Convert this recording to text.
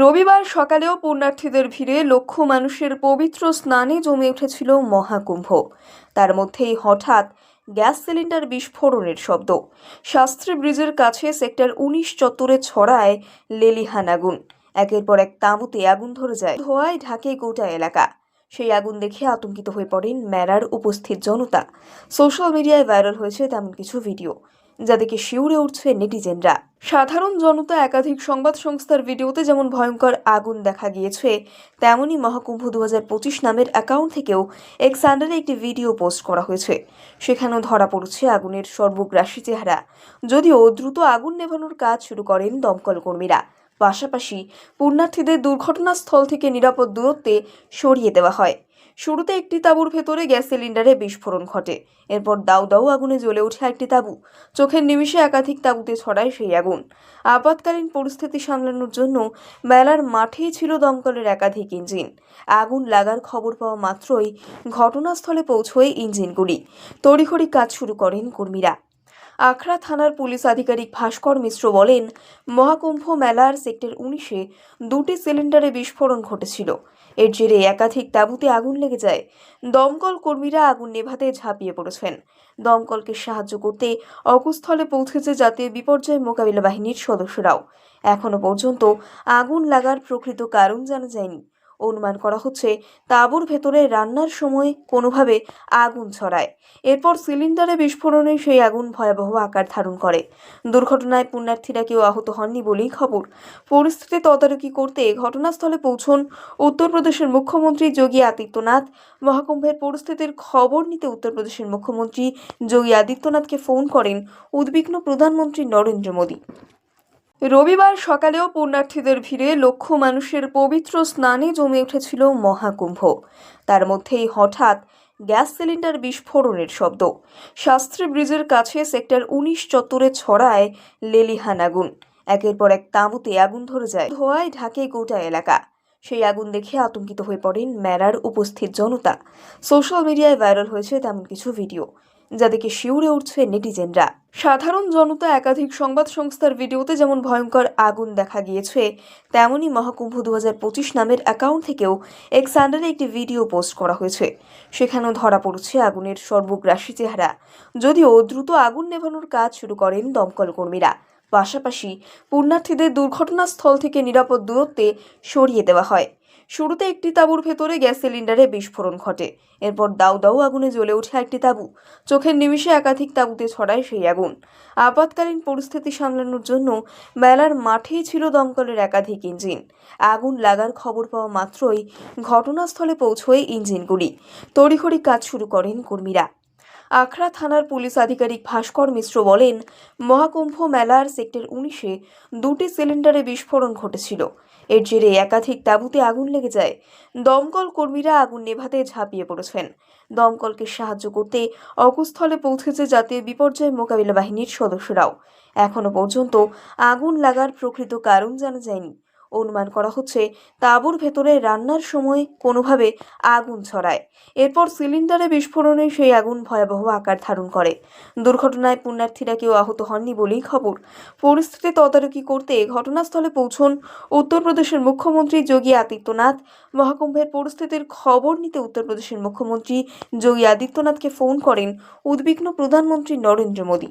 রবিবার সকালেও পুণ্যার্থীদের ভিড়ে লক্ষ মানুষের পবিত্র স্নানে জমে উঠেছিল মহাকুম্ভ। তার মধ্যেই হঠাৎ গ্যাস সিলিন্ডার বিস্ফোরণের শব্দ। শাস্ত্রী ব্রিজের কাছে সেক্টর উনিশ চত্বরে ছড়ায় লেলিহান আগুন একের পর এক তাঁবুতে আগুন ধরে যায়। ধোয়ায় ঢাকে গোটা এলাকা। সেই আগুন দেখে আতঙ্কিত হয়ে পড়েন মেলার উপস্থিত জনতা। সোশ্যাল মিডিয়ায় ভাইরাল হয়েছে তেমন কিছু ভিডিও। যা দেখে শিউরে উঠছে নেটিজেনরা। সাধারণ জনতা একাধিক সংবাদ সংস্থার ভিডিওতে যেমন ভয়ঙ্কর আগুন দেখা গিয়েছে, তেমনই মহাকুম্ভ দু নামের অ্যাকাউন্ট থেকেও এক একটি ভিডিও পোস্ট করা হয়েছে। সেখানেও ধরা পড়ছে আগুনের সর্বগ্রাসী চেহারা। যদিও দ্রুত আগুন নেভানোর কাজ শুরু করেন দমকল কর্মীরা। পাশাপাশি পুণ্যার্থীদের দুর্ঘটনাস্থল থেকে নিরাপদ দূরত্বে সরিয়ে দেওয়া হয়। শুরুতে একটি তাঁবুর ভেতরে গ্যাস সিলিন্ডারে বিস্ফোরণ ঘটে। এরপর দাউ দাউ আগুনে জ্বলে ওঠে একটি তাঁবু। চোখের নিমিষে একাধিক তাঁবুতে ছড়ায় সেই আগুন। আপাতকালীন পরিস্থিতি সামলানোর জন্য মেলার মাঠেই ছিল দমকলের একাধিক ইঞ্জিন। আগুন লাগার খবর পাওয়া মাত্রই ঘটনাস্থলে পৌঁছয় ইঞ্জিনগুলি। তড়িঘড়ি কাজ শুরু করেন কর্মীরা। আখড়া থানার পুলিশ আধিকারিক ভাস্কর মিশ্র বলেন, মহাকুম্ভ মেলার সেক্টর উনিশে দুটি সিলিন্ডারে বিস্ফোরণ ঘটেছিল। এর জেরে একাধিক তাঁবুতে আগুন লেগে যায়। দমকল কর্মীরা আগুন নেভাতে ঝাঁপিয়ে পড়েছেন। দমকলকে সাহায্য করতে অকুস্থলে পৌঁছেছে জাতীয় বিপর্যয় মোকাবিলা বাহিনীর সদস্যরাও। এখনও পর্যন্ত আগুন লাগার প্রকৃত কারণ জানা যায়নি। অনুমান করা হচ্ছে, তাঁবুর ভেতরে রান্নার সময় কোনোভাবে আগুন ছড়ায়। এরপর সিলিন্ডারে বিস্ফোরণে সেই আগুন ভয়াবহ আকার ধারণ করে। দুর্ঘটনায় পুণ্যার্থীরা কেউ আহত হননি বলেই খবর। পরিস্থিতি তদারকি করতে ঘটনাস্থলে পৌঁছন উত্তরপ্রদেশের মুখ্যমন্ত্রী যোগী আদিত্যনাথ। মহাকুম্ভের পরিস্থিতির খবর নিতে উত্তরপ্রদেশের মুখ্যমন্ত্রী যোগী আদিত্যনাথকে ফোন করেন উদ্বিগ্ন প্রধানমন্ত্রী নরেন্দ্র মোদী। রবিবার সকালেও পুণ্যার্থীদের ভিড়ে লক্ষ মানুষের পবিত্র স্নানে জমে উঠেছিল মহাকুম্ভ। তার মধ্যেই হঠাৎ গ্যাস সিলিন্ডার বিস্ফোরণের শব্দ। শাস্ত্রী ব্রিজের কাছে সেক্টর উনিশ চত্বরে ছড়ায় লেলিহান আগুন। একের পর এক তাঁবুতে আগুন ধরে যায়। ধোঁয়ায় ঢাকে গোটা এলাকা। সেই আগুন দেখে আতঙ্কিত হয়ে পড়েন মেলার উপস্থিত জনতা। সোশ্যাল মিডিয়ায় ভাইরাল হয়েছে তেমন কিছু ভিডিও। যা দেখে শিউরে উঠছে নেটিজেনরা। সাধারণ জনতা একাধিক সংবাদ সংস্থার ভিডিওতে যেমন ভয়ঙ্কর আগুন দেখা গিয়েছে, তেমনই মহাকুম্ভ দু নামের অ্যাকাউন্ট থেকেও এক স্যান্ডালে একটি ভিডিও পোস্ট করা হয়েছে। সেখানেও ধরা পড়ছে আগুনের সর্বগ্রাসী চেহারা। যদিও দ্রুত আগুন নেভানোর কাজ শুরু করেন দমকল কর্মীরা। পাশাপাশি পুণ্যার্থীদের দুর্ঘটনাস্থল থেকে নিরাপদ দূরত্বে সরিয়ে দেওয়া হয়। শুরুতে একটি তাঁবুর ভেতরে গ্যাস সিলিন্ডারে বিস্ফোরণ ঘটে। এরপর দাউ দাউ আগুনে জ্বলে ওঠে একটি তাঁবু। চোখের নিমিষে একাধিক তাঁবুতে ছড়ায় সেই আগুন। আপাতকালীন পরিস্থিতি সামলানোর জন্য মেলার মাঠেই ছিল দমকলের একাধিক ইঞ্জিন। আগুন লাগার খবর পাওয়া মাত্রই ঘটনাস্থলে পৌঁছয় ইঞ্জিনগুলি। তড়িঘড়ি কাজ শুরু করেন কর্মীরা। আখড়া থানার পুলিশ আধিকারিক ভাস্কর মিশ্র বলেন, মহাকুম্ভ মেলার সেক্টর উনিশে দুটি সিলিন্ডারে বিস্ফোরণ ঘটেছিল। এর জেরে একাধিক তাঁবুতে আগুন লেগে যায়। দমকল কর্মীরা আগুন নেভাতে ঝাঁপিয়ে পড়েছেন। দমকলকে সাহায্য করতে অকুস্থলে পৌঁছেছে জাতীয় বিপর্যয় মোকাবিলা বাহিনীর সদস্যরাও। এখনও পর্যন্ত আগুন লাগার প্রকৃত কারণ জানা যায়নি। অনুমান করা হচ্ছে, তাঁবুর ভেতরে রান্নার সময় কোনোভাবে আগুন ছড়ায়। এরপর সিলিন্ডারে বিস্ফোরণে সেই আগুন ভয়াবহ আকার ধারণ করে। দুর্ঘটনায় পুণ্যার্থীরা কেউ আহত হননি বলেই খবর। পরিস্থিতি তদারকি করতে ঘটনাস্থলে পৌঁছন উত্তরপ্রদেশের মুখ্যমন্ত্রী যোগী আদিত্যনাথ। মহাকুম্ভের পরিস্থিতির খবর নিতে উত্তরপ্রদেশের মুখ্যমন্ত্রী যোগী আদিত্যনাথকে ফোন করেন উদ্বিগ্ন প্রধানমন্ত্রী নরেন্দ্র মোদী।